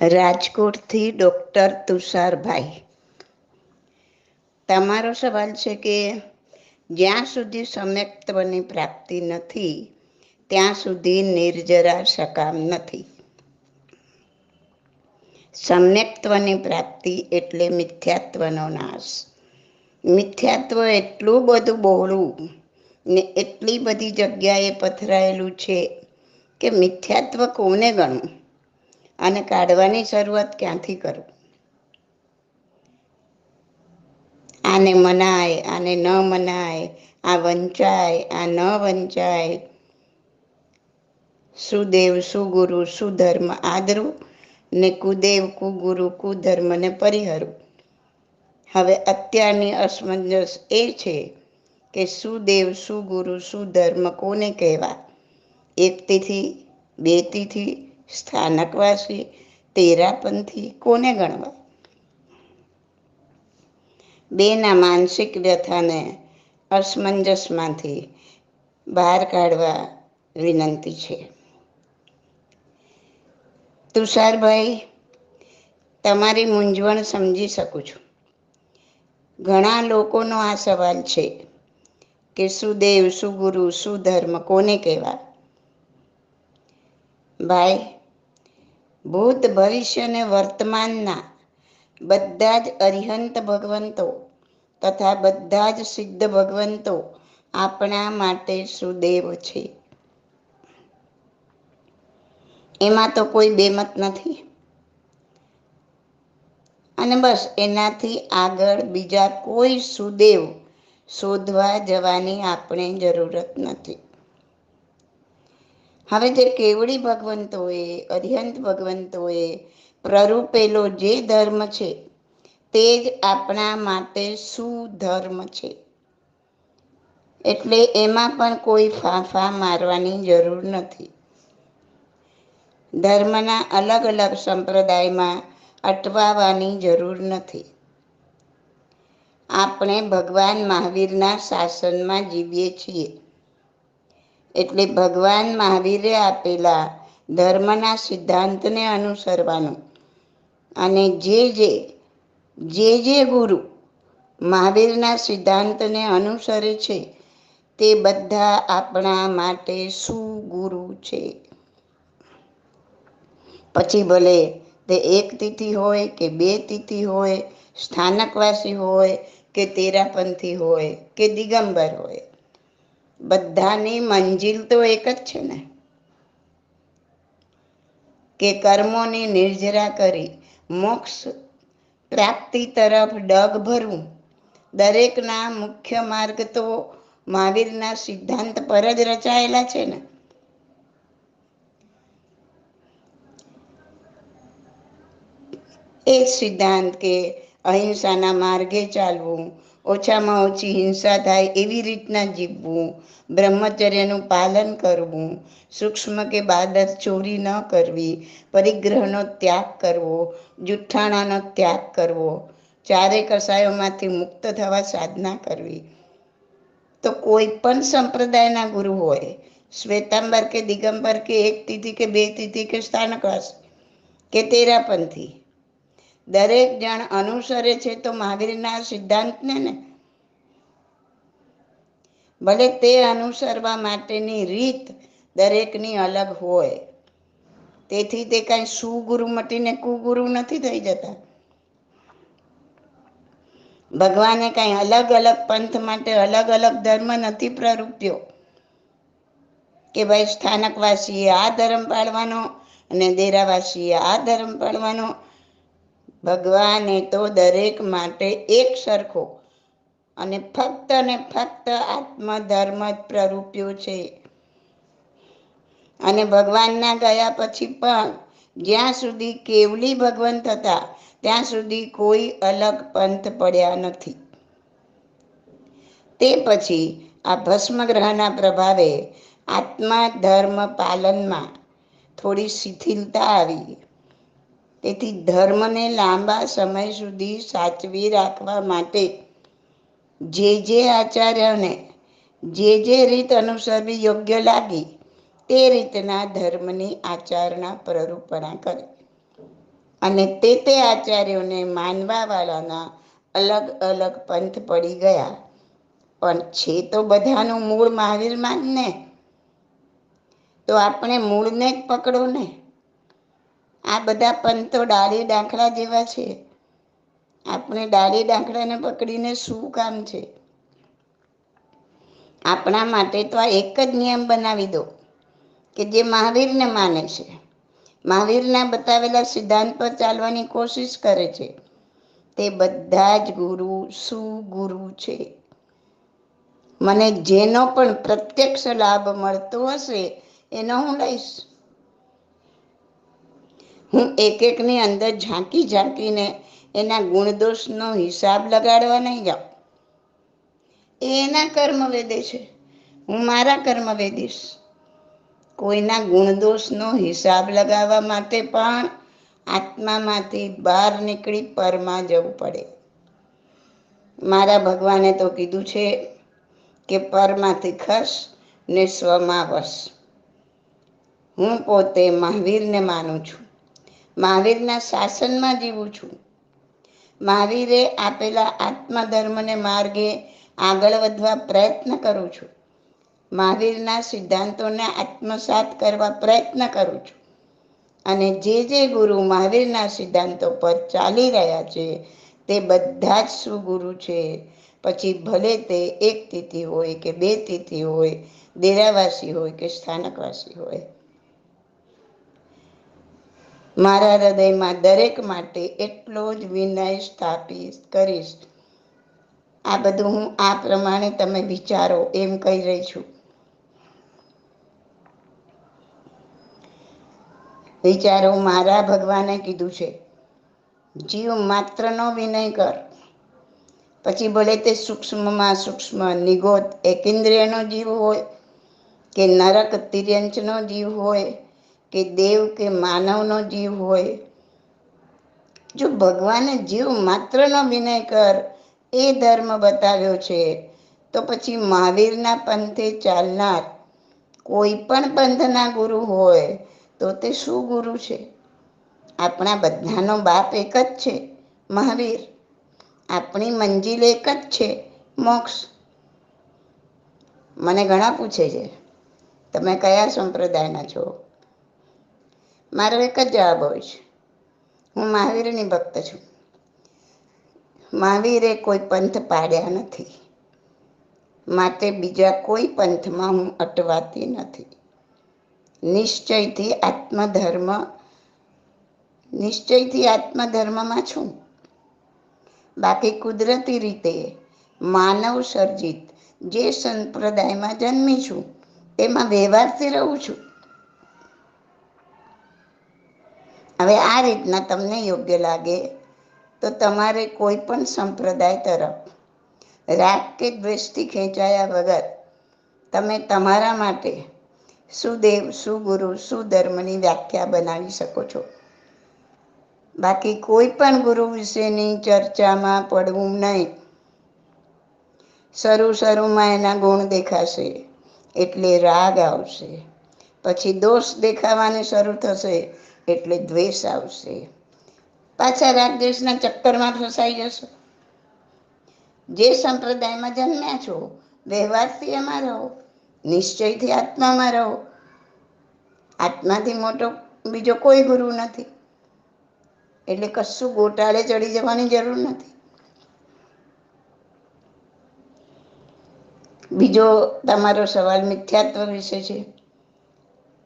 રાજકોટથી ડૉક્ટર તુષારભાઈ. તમારો સવાલ છે કે જ્યાં સુધી સમ્યક્ત્વની પ્રાપ્તિ નથી, ત્યાં સુધી નિર્જરા સકામ નથી. સમ્યક્ત્વની પ્રાપ્તિ એટલે મિથ્યાત્વનો નાશ. મિથ્યાત્વ એટલું બધું બહોળું ને એટલી બધી જગ્યાએ પથરાયેલું છે કે મિથ્યાત્વ કોને ગણવું અને કાઢવાની શરૂઆત ક્યાંથી કરું? આને મનાય, આને ન મનાય, આ વંચાય, આ ન વંચાય. સુદેવ, સુગુરુ, સુધર્મ આદરું ને કુદેવ, કુગુરુ કુધર્મને પરિહરું. હવે અત્યારની અસમંજસ એ છે કે સુદેવ, સુગુરુ, સુધર્મ કોને કહેવા એક તિથિ, બે તિથિ સ્થાનકવાસી તેરાપંથી કોને ગણવા બેના માનસિક વ્યથાને અસમંજસમાંથી બહાર કાઢવા વિનંતી છે. તુષારભાઈ, તમારી મૂંઝવણ સમજી શકું છું. ઘણા લોકોનો આ સવાલ છે કે સુદેવ, સુગુરુ, સુધર્મ કોને કહેવા ભાઈ ભૂત ભવિષ્ય અને વર્તમાનના બધા જ અરિહંત ભગવંતો તથા બધા જ સિદ્ધ ભગવંતો આપણા માટે સુદેવ છે. એમાં તો કોઈ બેમત નથી. અને બસ એનાથી આગળ બીજા કોઈ સુદેવ શોધવા જવાની આપણે જરૂરત નથી. હવે જે કેવડી ભગવંતોએ, અરિહંત ભગવંતોએ પ્રરૂપેલો જે ધર્મ છે, તે જ આપણા માટે સુધર્મ છે. એટલે એમાં પણ કોઈ ફાંફા મારવાની જરૂર નથી. ધર્મના અલગ અલગ સંપ્રદાયમાં અટવાવાની જરૂર નથી. આપણે ભગવાન મહાવીરના શાસનમાં જીવીએ છીએ. એટલે ભગવાન મહાવીરે આપેલા ધર્મના સિદ્ધાંતને અનુસરવાનું. અને જે જે જે જે ગુરુ મહાવીરના સિદ્ધાંતને અનુસરે છે, તે બધા આપણા માટે સુગુરુ છે. પછી ભલે તે એક તિથિ હોય કે બે તિથિ હોય, સ્થાનકવાસી હોય કે તેરાપંથી હોય કે દિગંબર હોય. બધાની મંજિલ તો એક જ છે ને? કે કર્મોની નિર્જરા કરી, મોક્ષ પ્રાપ્તિ તરફ ડગ ભરવું. દરેકના મુખ્ય માર્ગ તો મહાવીરના સિદ્ધાંત પર જ રચાયેલા છે ને? એ જ સિદ્ધાંત કે અહિંસાના માર્ગે ચાલવું ઓછામાં ઓછી હિંસા થાય એવી રીતના જીવવું, બ્રહ્મચર્યનું પાલન કરવું, સૂક્ષ્મ કે બાદર ચોરી ન કરવી, પરિગ્રહનો ત્યાગ કરવો, જુઠ્ઠાણાનો ત્યાગ કરવો, ચારે કસાયોમાંથી મુક્ત થવા સાધના કરવી. તો કોઈ પણ સંપ્રદાયના ગુરુ હોય, શ્વેતાંબર કે દિગંબર કે એક તિથિ કે બે તિથિ કે સ્થાનકવાસ કે તેરાપંથી દરેક જણ અનુસરે છે તો મહાવીરના સિદ્ધાંતને ને. ભલે તે અનુસરવા માટેની રીત દરેકની અલગ હોય. તેથી તે કાંઈ સુગુરુ મટીને કુગુરુ નથી થઈ જતા. ભગવાને કાંઈ અલગ અલગ પંથ માટે અલગ અલગ ધર્મ નથી પ્રરૂપ્યો કે ભાઈ સ્થાનકવાસીએ આ ધર્મ પાળવાનો અને દેરાવાસીએ આ ધર્મ પાળવાનો ભગવાને તો દરેક માટે એક સરખો અને ફક્ત ને ફક્ત આત્મધર્મ જ પ્રરૂપ્યો છે. અને ભગવાનના ગયા પછી પણ જ્યાં સુધી કેવલી ભગવંત હતા, ત્યાં સુધી કોઈ અલગ પંથ પડ્યા નથી. તે પછી આ ભસ્મગ્રહના પ્રભાવે આત્મા ધર્મ પાલનમાં થોડી શિથિલતા આવી. તેથી ધર્મને લાંબા સમય સુધી સાચવી રાખવા માટે જે જે આચાર્યને જે જે રીત અનુસરવી યોગ્ય લાગી, તે રીતના ધર્મની આચરણા પ્રરૂપણા કરે. અને તે તે આચાર્યોને માનવાવાળાના અલગ અલગ પંથ પડી ગયા. પણ છે તો બધાનું મૂળ મહાવીરમાં જ ને તો આપણે મૂળને જ પકડો ને. આ બધા પંતો ડાળી ડાંખડા જેવા છે. આપણે ડાળી ડાંખડાને પકડીને શું કામ છે? આપણા માટે તો આ એક જ નિયમ બનાવી દો કે જે મહાવીરને માને છે. મહાવીરના બતાવેલા સિદ્ધાંત પર ચાલવાની કોશિશ કરે છે. તે બધા જ ગુરુ સુગુરુ છે. મને જેનો પણ પ્રત્યક્ષ લાભ મળતો હશે એનો હું લઈશ. હું એક એકની અંદર ઝાંકી ઝાંકીને એના ગુણદોષનો હિસાબ લગાડવા નહીં જાઉં. એ એના કર્મ વેદે છે. હું મારા કર્મ વેદીશ કોઈના ગુણદોષનો હિસાબ લગાવવા માટે પણ આત્મામાંથી બહાર નીકળી પરમાં જવું પડે. મારા ભગવાને તો કીધું છે કે પરમાંથી ખસ ને સ્વમાં વસ. હું પોતે મહાવીરને માનું છું. મહાવીરના શાસનમાં જીવું છું. મહાવીરે આપેલા આત્મધર્મને માર્ગે આગળ વધવા પ્રયત્ન કરું છું. મહાવીરના સિદ્ધાંતોને આત્મસાત કરવા પ્રયત્ન કરું છું. અને જે જે ગુરુ મહાવીરના સિદ્ધાંતો પર ચાલી રહ્યા છે, તે બધા જ સુગુરુ છે. પછી ભલે તે એક તિથિ હોય કે બે તિથિ હોય, દેરાવાસી હોય કે સ્થાનકવાસી હોય મારા હૃદયમાં દરેક માટે એટલો જ વિનય સ્થાપિત કરીશ. આ બધું હું આ પ્રમાણે તમે વિચારો એમ કહી રહી છું. વિચારો, મારા ભગવાને કીધું છે. જીવ માત્રનો વિનય કર. પછી ભલે તે સૂક્ષ્મમાં સૂક્ષ્મ નિગોત એકેન્દ્રિયનો જીવ હોય કે નરક, તિર્યંચનો જીવ હોય કે દેવ કે માનવનો જીવ હોય. જો ભગવાને જીવ માત્રનો વિનય કર, એ ધર્મ બતાવ્યો છે, તો પછી મહાવીરના પંથે ચાલનાર કોઈ પણ પંથના ગુરુ હોય, તો તે શું ગુરુ છે? આપણા બધાનો બાપ એક જ છે, મહાવીર. આપણી મંજિલ એક જ છે, મોક્ષ. મને ઘણા પૂછે છે. તમે કયા સંપ્રદાયના છો? મારો એક જ જવાબ હોય છે. હું મહાવીરની ભક્ત છું. મહાવીરે કોઈ પંથ પાડ્યા નથી. માટે બીજા કોઈ પંથમાં હું અટવાતી નથી. નિશ્ચયથી આત્મધર્મ, નિશ્ચયથી આત્મધર્મમાં છું. બાકી કુદરતી રીતે માનવ સર્જિત જે સંપ્રદાયમાં જન્મી છું તેમાં વ્યવહારથી રહું છું. હવે આ રીતના તમને યોગ્ય લાગે તો તમારે કોઈ પણ સંપ્રદાય તરફ રાગ કે દ્વેષથી ખેંચાયા વગર તમે તમારા માટે સુદેવ, સુગુરુ, સુધર્મની વ્યાખ્યા બનાવી શકો છો. બાકી કોઈ પણ ગુરુ વિશેની ચર્ચામાં પડવું નહીં. શરૂ શરૂમાં એના ગુણ દેખાશે એટલે રાગ આવશે. પછી દોષ દેખાવાને શરૂ થશે એટલે દ્વેષ આવશે. પાછા રાગ દ્વેષના ચક્કરમાં ફસાઈ જશો. જે સંપ્રદાયમાં જન્મ્યા છો, વ્યવહારથી એમાં રહો, નિશ્ચયથી આત્મામાં રહો. આત્માથી મોટો બીજો કોઈ ગુરુ નથી. એટલે કશું ગોટાળે ચડી જવાની જરૂર નથી. બીજો તમારો સવાલ મિથ્યાત્વ વિશે છે.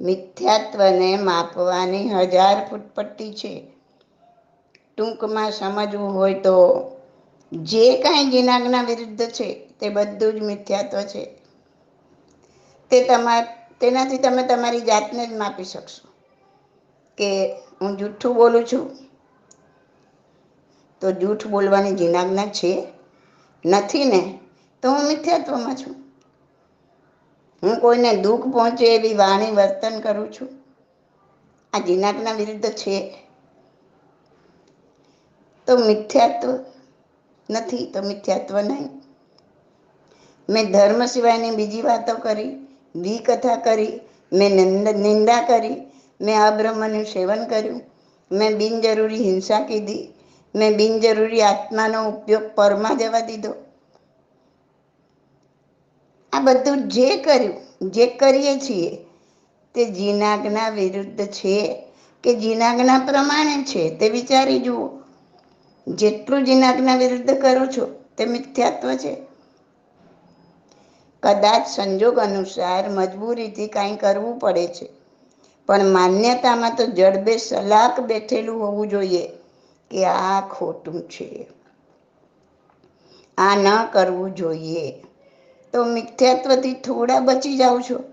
મિથ્યાત્વને માપવાની હજાર ફૂટપટ્ટી છે. ટૂંકમાં સમજવું હોય તો જે કાંઈ જીનાગના વિરુદ્ધ છે તે બધું જ મિથ્યાત્વ છે. તે તમાર તેનાથી તમે તમારી જાતને જ માપી શકશો. કે હું જૂઠું બોલું છું? તો જૂઠ બોલવાની જીનાજ્ઞા છે? નથી ને? તો હું મિથ્યાત્વમાં છું. હું કોઈને દુઃખ પહોંચે એવી વાણી વર્તન કરું છું? આ જીનાકના વિરુદ્ધ છે. તો મિથ્યાત્વ નથી, તો મિથ્યાત્વ નહીં. મેં ધર્મ સિવાયની બીજી વાતો કરી, દ્વિકથા કરી, મેં નિંદા કરી, મેં અબ્રહ્મનું સેવન કર્યું, મેં બિનજરૂરી હિંસા કીધી, મેં બિનજરૂરી આત્માનો ઉપયોગ પરમાં જવા દીધો. આ બધું જે કર્યું, જે કરીએ છીએ, તે જીનાગના વિરુદ્ધ છે કે જીનાગના પ્રમાણે છે તે વિચારી જુઓ. જેટલું જીનાગના વિરુદ્ધ કરો છો તે મિથ્યાત્વ છે. કદાચ સંજોગ અનુસાર મજબૂરીથી કાંઈ કરવું પડે છે, પણ માન્યતામાં તો જડબે સલાક બેઠેલું હોવું જોઈએ કે આ ખોટું છે. આ ન કરવું જોઈએ. તો મિથ્યાત્વથી થોડા બચી જાઓ છો.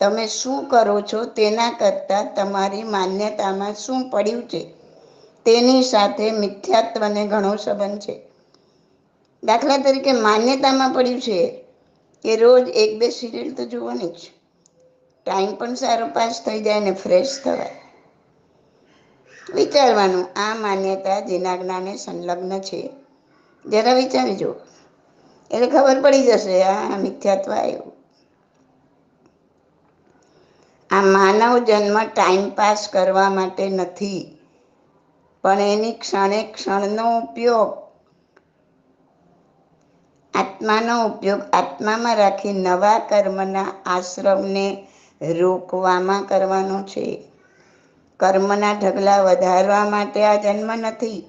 તમે શું કરો છો તેના કરતાં તમારી માન્યતામાં શું પડ્યું છે? તેની સાથે મિથ્યાત્વને ઘણો સંબંધ છે. દાખલા તરીકે માન્યતામાં પડ્યું છે કે રોજ એક બે સિરિયલ તો જોવાની જ. ટાઈમ પણ સારો પાસ થઈ જાય ને ફ્રેશ થવાય. વિચારવાનું આ માન્યતા જેના જ્ઞાને સંલગ્ન છે. જરા વિચારી જુઓ એટલે ખબર પડી જશે, આ મિથ્યાત્વ આવ્યું. આ માનવ જન્મ ટાઈમ પાસ કરવા માટે નથી, પણ એની ક્ષણે ક્ષણનો ઉપયોગ, આત્માનો ઉપયોગ, આત્મામાં રાખી નવા કર્મના આશ્રમને રોકવામાં કરવાનો છે. કર્મના ઢગલા વધારવા માટે આ જન્મ નથી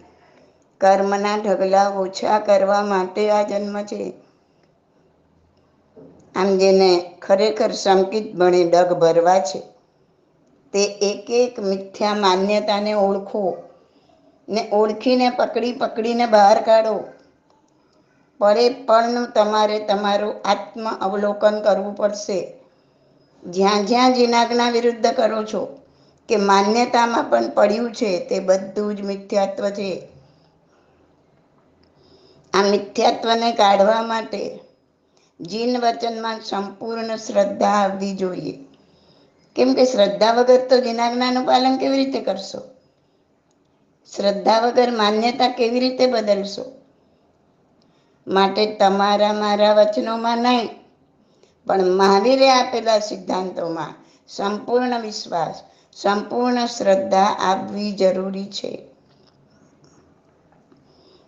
કર્મના ઢગલા ઓછા કરવા માટે આ જન્મ છે. આમ જેને ખરેખર સંકિત ભણે ડગ ભરવા છે. તે એક એક મિથ્યા માન્યતાને ઓળખો ને ઓળખીને પકડી પકડીને બહાર કાઢો. પડે પણ તમારે તમારું આત્મ અવલોકન કરવું પડશે. જ્યાં જ્યાં જીનાગના વિરુદ્ધ કરો છો, કે માન્યતામાં પણ પડ્યું છે, તે બધું જ મિથ્યાત્વ છે. આ મિથ્યાત્વને કાઢવા માટે જીન વચનમાં સંપૂર્ણ શ્રદ્ધા આવવી જોઈએ. કેમ કે શ્રદ્ધા વગર તો જીનાજ્ઞાનું પાલન કેવી રીતે કરશો? શ્રદ્ધા વગર માન્યતા કેવી રીતે બદલશો? માટે તમારા મારા વચનોમાં નહીં, પણ મહાવીરે આપેલા સિદ્ધાંતોમાં સંપૂર્ણ વિશ્વાસ, સંપૂર્ણ શ્રદ્ધા આપવી જરૂરી છે.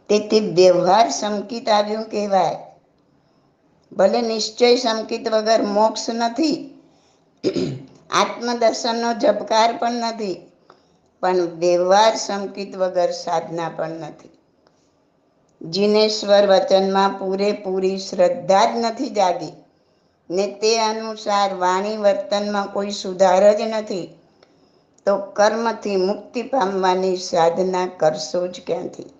તેથી વ્યવહાર સંકિત આવ્યું કહેવાય. ભલે નિશ્ચય સંકિત વગર મોક્ષ નથી. આત્મદર્શનનો ઝબકાર પણ નથી. પણ વ્યવહાર સંકિત વગર સાધના પણ નથી. જીનેશ્વર વચનમાં પૂરેપૂરી શ્રદ્ધા જ નથી જાગી. ને તે અનુસાર વાણી વર્તનમાં કોઈ સુધાર જ નથી. તો કર્મથી મુક્તિ પામવાની સાધના કરશો જ ક્યાંથી?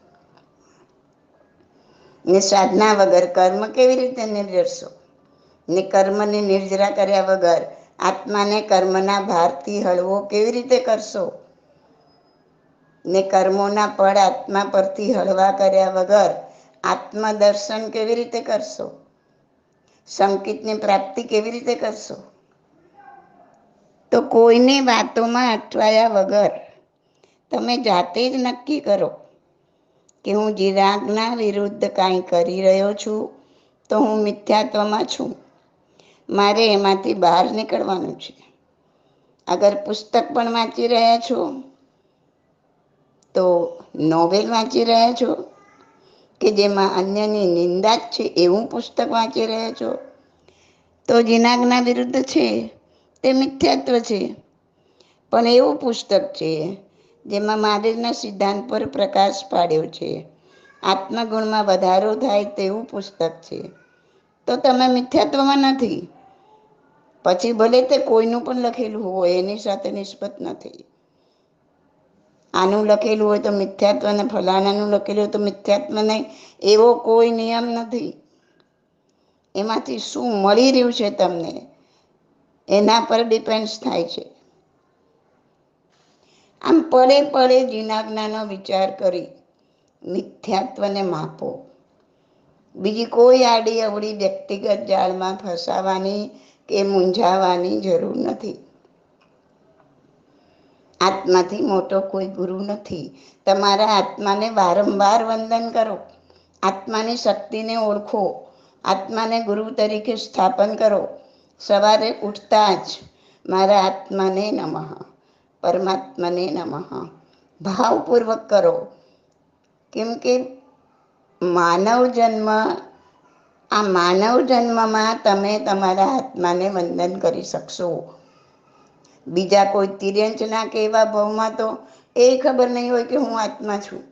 ને સાધના વગર કર્મ કેવી રીતે નિર્જરશો? ને કર્મને નિર્જરા કર્યા વગર આત્માને કર્મના ભારથી હળવો કેવી રીતે કરશો? ને કર્મોના પડ આત્મા પરથી હળવા કર્યા વગર આત્મદર્શન કેવી રીતે કરશો? સંકિતની પ્રાપ્તિ કેવી રીતે કરશો? તો કોઈની વાતોમાં અટવાયા વગર તમે જાતે જ નક્કી કરો કે હું જીરાગના વિરુદ્ધ કાંઈ કરી રહ્યો છું, તો હું મિથ્યાત્વમાં છું. મારે એમાંથી બહાર નીકળવાનું છે. અગર પુસ્તક પણ વાંચી રહ્યા છો, તો નોવેલ વાંચી રહ્યા છો, કે જેમાં અન્યની નિંદા જ છે એવું પુસ્તક વાંચી રહ્યા છો, તો જીનાગના વિરુદ્ધ છે, તે મિથ્યાત્વ છે. પણ એવું પુસ્તક છે જેમાં મહાવીરના સિદ્ધાંત પર પ્રકાશ પાડ્યો છે. આત્મગુણમાં વધારો થાય તેવું પુસ્તક છે. તો તમે મિથ્યાત્વમાં નથી. પછી ભલે તે કોઈનું પણ લખેલું હોય, એની સાથે નિસ્બત નથી. આનું લખેલું હોય તો મિથ્યાત્વને ફલાણાનું લખેલું હોય તો મિથ્યાત્મને એવો કોઈ નિયમ નથી. એમાંથી શું મળી રહ્યું છે તમને? એના પર ડિપેન્ડ થાય છે. આમ પડે પડે જીનાજ્ઞાનો વિચાર કરી મિથ્યાત્વને માપો. બીજી કોઈ આડી અવળી વ્યક્તિગત જાળમાં ફસાવાની કે મૂંઝાવાની જરૂર નથી. આત્માથી મોટો કોઈ ગુરુ નથી. તમારા આત્માને વારંવાર વંદન કરો. આત્માની શક્તિને ઓળખો. આત્માને ગુરુ તરીકે સ્થાપન કરો. સવારે ઉઠતા જ મારા આત્માને નમઃ. પરમાત્મને નમઃ. ભાવપૂર્વક કરો. કેમ કે માનવ જન્મ, આ માનવ જન્મમાં તમે તમારા આત્માને વંદન કરી શકશો. બીજા કોઈ તિર્યંચના કે એવા ભાવમાં તો એ ખબર નહીં હોય કે હું આત્મા છું.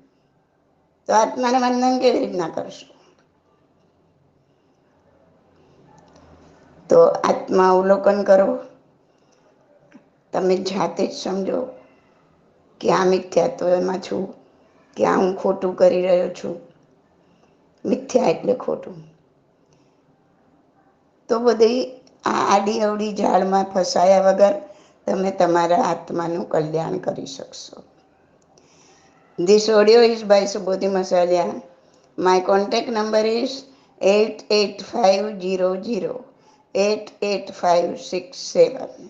તો આત્માને વંદન કેવી રીતના કરશો? તો આત્મા અવલોકન કરો. તમે જાતે જ સમજો કે આ મિથ્યાત્વમાં છું, કે આ હું ખોટું કરી રહ્યો છું. મિથ્યા એટલે ખોટું. તો બધી આ આડી અવડી ઝાડમાં ફસાયા વગર તમે તમારા આત્માનું કલ્યાણ કરી શકશો. This audio is by Subodhi Masaliya my contact number is eight eight five zero zero eight eight five six seven